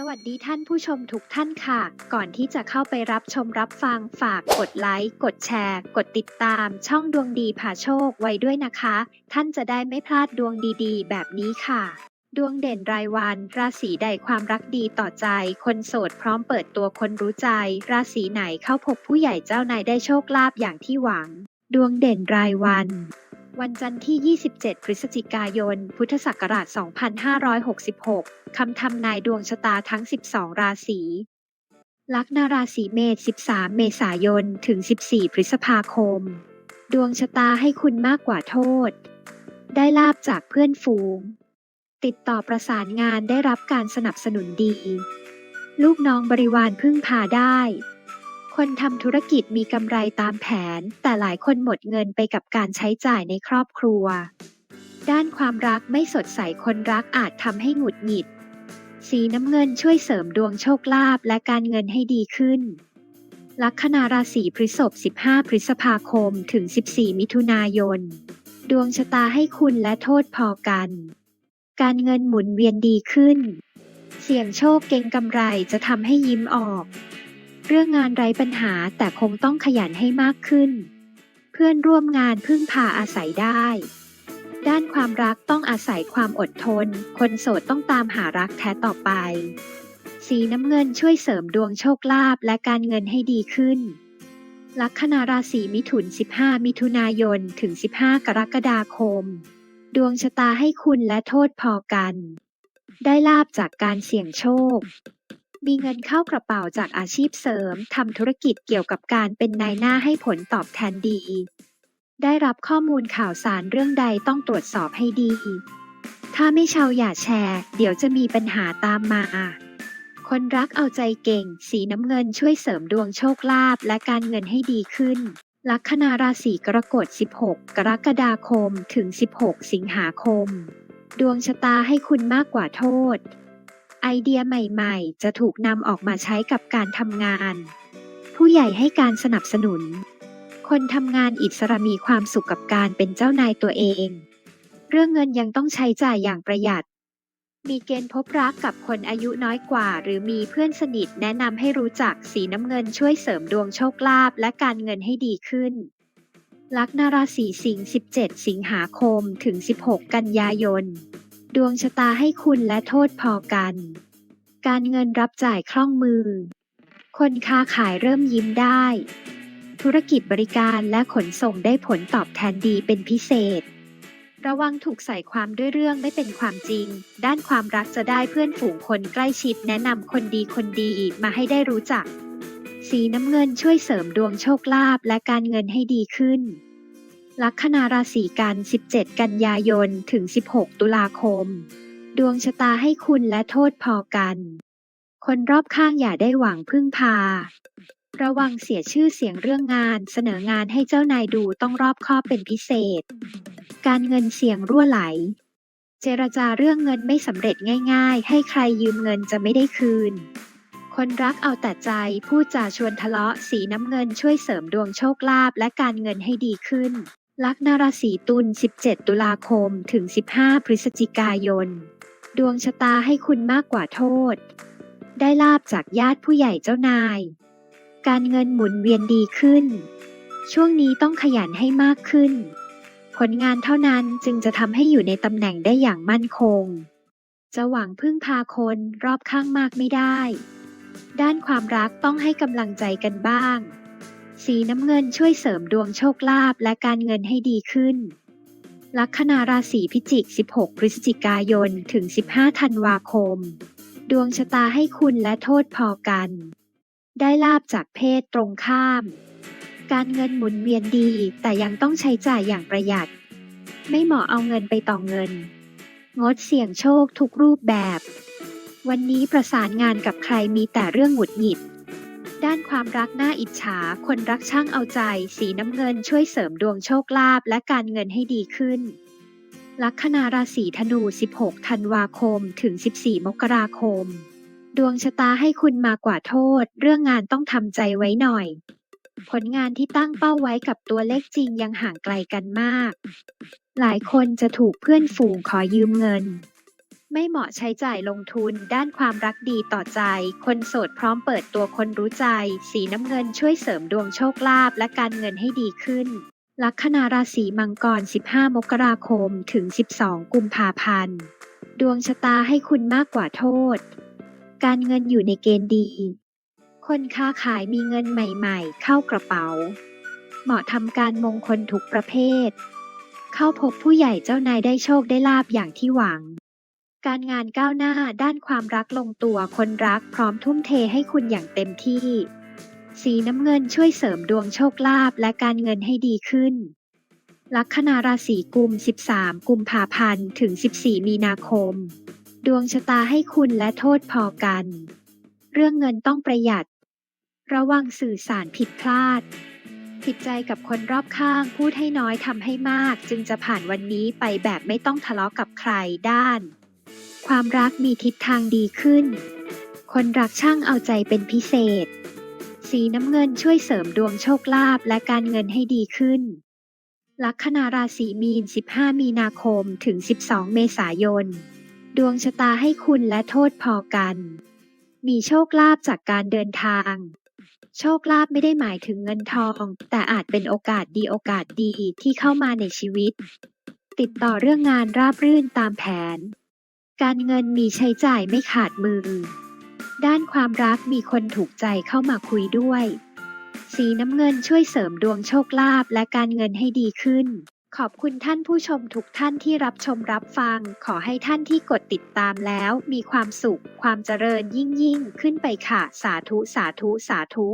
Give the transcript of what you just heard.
สวัสดีท่านผู้ชมทุกท่านค่ะ ก่อนที่จะเข้าไปรับชมรับฟังฝากกดไลค์ กดแชร์ กดติดตาม ช่องดวงดีผ่าโชคไว้ด้วยนะคะ ท่านจะได้ไม่พลาดดวงดีๆ แบบนี้ค่ะ ดวงเด่นรายวัน ราศีใดความรักดีต่อใจ คนโสดพร้อมเปิดตัวคนรู้ใจ ราศีไหนเข้าพบผู้ใหญ่เจ้านายได้โชคลาภอย่างที่หวัง ดวงเด่นรายวัน วันจันทร์ที่ 27 พฤศจิกายน พุทธศักราช 2566 คำทำนายดวงชะตาทั้ง 12 ราศี ลัคนาราศีเมษ 13 เมษายน ถึง 14 พฤษภาคม ดวงชะตาให้คุณมากกว่าโทษ ได้ลาบจากเพื่อนฝูง ติดต่อประสานงานได้รับการสนับสนุนดี ลูกน้องบริวารพึ่งพาได้ คนทำธุรกิจมีกำไรตามแผน แต่หลายคนหมดเงินไปกับการใช้จ่ายในครอบครัว ด้านความรักไม่สดใสคนรักอาจทำให้หงุดหงิด สีน้ำเงินช่วยเสริมดวงโชคลาภและการเงินให้ดีขึ้น ลัคนาราศีพฤษภ 15 พฤษภาคม ถึง 14 มิถุนายน ดวงชะตาให้คุณและโทษพอกัน การเงินหมุนเวียนดีขึ้น เสี่ยงโชคเก่งกำไรจะทำให้ยิ้มออก เรื่องงานไร้ปัญหาแต่คงต้องขยันให้มากขึ้น เพื่อนร่วมงานพึ่งพาอาศัยได้ ด้านความรักต้องอาศัยความอดทน คนโสดต้องตามหารักแท้ต่อไป สีน้ำเงินช่วยเสริมดวงโชคลาภและการเงินให้ดีขึ้น ลัคนาราศีมิถุน 15 มิถุนายน ถึง 15 กรกฎาคม ดวงชะตาให้คุณและโทษพอกัน ได้ลาบจากการเสี่ยงโชค มีเงินเข้ากระเป๋าจากอาชีพเสริมทำธุรกิจเกี่ยวกับการเป็นนายหน้าให้ผลตอบแทนดี ได้รับข้อมูลข่าวสารเรื่องใดต้องตรวจสอบให้ดี ถ้าไม่เชาอย่าแชร์ เดี๋ยวจะมีปัญหาตามมาคนรักเอาใจเก่ง สีน้ำเงินช่วยเสริมดวงโชคลาภและการเงินให้ดีขึ้น ลัคนาราศีกรกฎ 16 กรกฎาคมถึง 16 สิงหาคม ดวงชะตาให้คุณมากกว่าโทษ ไอเดียใหม่ๆ จะถูกนำออกมาใช้กับการทำงาน ผู้ใหญ่ให้การสนับสนุน คนทำงานอิสระมีความสุขกับการเป็นเจ้านายตัวเอง เรื่องเงินยังต้องใช้จ่ายอย่างประหยัด มีเกณฑ์พบรักกับคนอายุน้อยกว่า หรือมีเพื่อนสนิทแนะนำให้รู้จักสีน้ำเงินช่วยเสริมดวงโชคลาภและการเงินให้ดีขึ้น ลัคนาราศีสิงห์17 สิงหาคมถึง 16 กันยายน ดวงชะตาให้คุณและโทษพอกัน การเงินรับจ่ายคล่องมือ คนค้าขายเริ่มยิ้มได้ ธุรกิจบริการและขนส่งได้ผลตอบแทนดีเป็นพิเศษ ระวังถูกใส่ความด้วยเรื่องไม่เป็นความจริง ด้านความรักจะได้เพื่อนฝูงคนใกล้ชิดแนะนำคนดีคนดีมาให้ได้รู้จัก สีน้ำเงินช่วยเสริมดวงโชคลาภและการเงินให้ดีขึ้น ลัคนาราศีกัน 17 กันยายน ถึง 16 ตุลาคม ดวงชะตาให้คุณและโทษพอกัน คนรอบข้างอย่าได้หวังพึ่งพา ระวังเสียชื่อเสียงเรื่องงาน เสนองานให้เจ้านายดูต้องรอบคอบเป็นพิเศษ การเงินเสี่ยงรั่วไหล เจรจาเรื่องเงินไม่สำเร็จง่าย ๆ ให้ใครยืมเงินจะไม่ได้คืน คนรักเอาแต่ใจพูดจาชวนทะเลาะสีน้ำเงินช่วยเสริมดวงโชคลาภและการเงินให้ดีขึ้น ลัคนาราศีตุล 17 ตุลาคม ถึง 15 พฤศจิกายน ดวงชะตาให้คุณมากกว่าโทษ ได้ลาบจากญาติผู้ใหญ่เจ้านาย การเงินหมุนเวียนดีขึ้น ช่วงนี้ต้องขยันให้มากขึ้น ผลงานเท่านั้นจึงจะทำให้อยู่ในตำแหน่งได้อย่างมั่นคง จะหวังพึ่งพาคนรอบข้างมากไม่ได้ ด้านความรักต้องให้กำลังใจกันบ้าง สีน้ำเงินช่วยเสริมดวงโชคลาภและการเงินให้ดีขึ้น ลัคนาราศีพิจิก 16 พฤศจิกายน ถึง 15 ธันวาคม ดวงชะตาให้คุณและโทษพอกัน ได้ลาบจากเพศตรงข้าม การเงินหมุนเวียนดี แต่ยังต้องใช้จ่ายอย่างประหยัด ไม่เหมาะเอาเงินไปต่อเงิน งดเสี่ยงโชคทุกรูปแบบ วันนี้ประสานงานกับใครมีแต่เรื่องหงุดหงิด ด้านความรักน่าอิจฉา คนรักช่างเอาใจ สีน้ำเงินช่วยเสริมดวงโชคลาภและการเงินให้ดีขึ้น ลัคนาราศีธนู 16 ธันวาคม ถึง 14 มกราคม ดวงชะตาให้คุณมากว่าโทษ เรื่องงานต้องทำใจไว้หน่อย ผลงานที่ตั้งเป้าไว้กับตัวเลขจริงยังห่างไกลกันมาก หลายคนจะถูกเพื่อนฝูงขอยืมเงิน ไม่เหมาะใช้จ่ายลงทุน ด้านความรักดีต่อใจ คนโสดพร้อมเปิดตัวคนรู้ใจ สีน้ำเงินช่วยเสริมดวงโชคลาภและการเงินให้ดีขึ้น ลัคนาราศีมังกร 15 มกราคม ถึง 12 กุมภาพันธ์ ดวงชะตาให้คุณมากกว่าโทษ การเงินอยู่ในเกณฑ์ดี คนค้าขายมีเงินใหม่ๆ เข้ากระเป๋า เหมาะทำการมงคลทุกประเภท เข้าพบผู้ใหญ่เจ้านายได้โชคได้ลาบอย่างที่หวัง การงานก้าวหน้าด้านความรักลงตัวคนรักพร้อมทุ่มเทให้คุณอย่างเต็มที่ สีน้ำเงินช่วยเสริมดวงโชคลาภและการเงินให้ดีขึ้น ลัคนาราศีกุม 13 กุมภาพันธ์ถึง 14 มีนาคม ดวงชะตาให้คุณและโทษพอกัน เรื่องเงินต้องประหยัด ระวังสื่อสารผิดพลาด ผิดใจกับคนรอบข้างพูดให้น้อยทำให้มาก จึงจะผ่านวันนี้ไปแบบไม่ต้องทะเลาะกับใครด้าน ความรักมีทิศทางดีขึ้น คนรักช่างเอาใจเป็นพิเศษ สีน้ำเงินช่วยเสริมดวงโชคลาภและการเงินให้ดีขึ้น ลัคนาราศีมีน 15 มีนาคมถึง 12 เมษายน ดวงชะตาให้คุณและโทษพอกัน มีโชคลาภจากการเดินทาง โชคลาภไม่ได้หมายถึงเงินทอง แต่อาจเป็นโอกาสดีโอกาสดีที่เข้ามาในชีวิต ติดต่อเรื่องงานราบรื่นตามแผน การเงินมีใช้จ่ายไม่ขาดมือ ด้านความรักมีคนถูกใจเข้ามาคุยด้วย สีน้ำเงินช่วยเสริมดวงโชคลาภและการเงินให้ดีขึ้น ขอบคุณท่านผู้ชมทุกท่านที่รับชมรับฟัง ขอให้ท่านที่กดติดตามแล้ว มีความสุข ความเจริญยิ่งยิ่งขึ้นไปค่ะ สาธุสาธุสาธุ